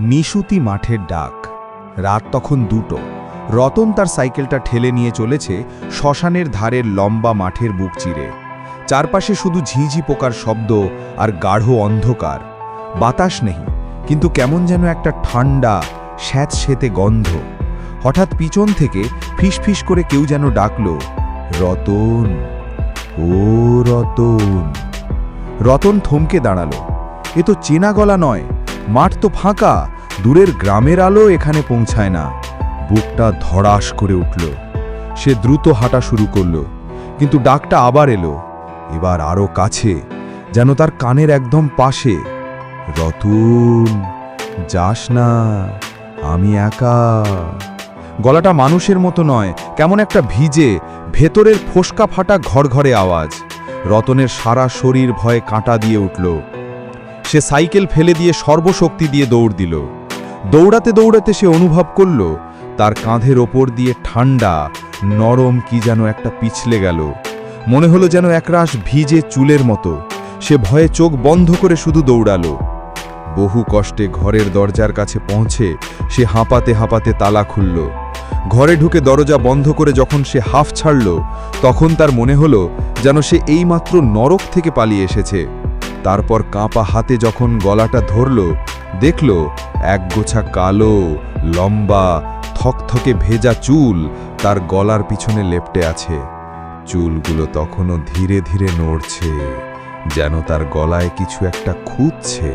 নিশুতি মাঠের ডাক। রাত তখন দুটো। রতন তার সাইকেলটা ঠেলে নিয়ে চলেছে শ্মশানের ধারের লম্বা মাঠের বুক চিরে। চারপাশে শুধু ঝিঝি পোকার শব্দ আর গাঢ় অন্ধকার। বাতাস নেই, কিন্তু কেমন যেন একটা ঠান্ডা, স্যাঁতসেতে গন্ধ। হঠাৎ পিছন থেকে ফিসফিস করে কেউ যেন ডাকল, রতন, ও রতন। রতন থমকে দাঁড়াল। এ তো চেনা গলা নয় মাঠ তো ফাঁকা, দূরের গ্রামের আলো এখানে পৌঁছায় না। বুকটা ধড়াস করে উঠল। সে দ্রুত হাঁটা শুরু করল, কিন্তু ডাকটা আবার এলো। এবার আরও কাছে, যেন তার কানের একদম পাশে। রতুন, যাস না, আমি একা। গলাটা মানুষের মতো নয়, কেমন একটা ভিজে, ভেতরের ফোসকা ফাটা ঘরঘরে আওয়াজ। রতনের সারা শরীর ভয়ে কাঁটা দিয়ে উঠল। সে সাইকেল ফেলে দিয়ে সর্বশক্তি দিয়ে দৌড় দিল। দৌড়াতে দৌড়াতে সে অনুভব করল, তার কাঁধের ওপর দিয়ে ঠান্ডা, নরম কি যেন একটা পিছলে গেল। মনে হলো যেন একরাশ ভিজে চুলের মতো। সে ভয়ে চোখ বন্ধ করে শুধু দৌড়ালো। বহু কষ্টে ঘরের দরজার কাছে পৌঁছে সে হাঁপাতে হাঁপাতে তালা খুলল। ঘরে ঢুকে দরজা বন্ধ করে যখন সে হাফ ছাড়ল, তখন তার মনে হলো যেন সে এইমাত্র নরক থেকে পালিয়ে এসেছে। তারপর কাঁপা হাতে যখন গলাটা ধরল, দেখল একগোছা কালো, লম্বা, থকথকে ভেজা চুল তার গলার পিছনে লেপটে আছে। চুলগুলো তখনও ধীরে ধীরে নড়ছে, যেন তার গলায় কিছু একটা খুঁজছে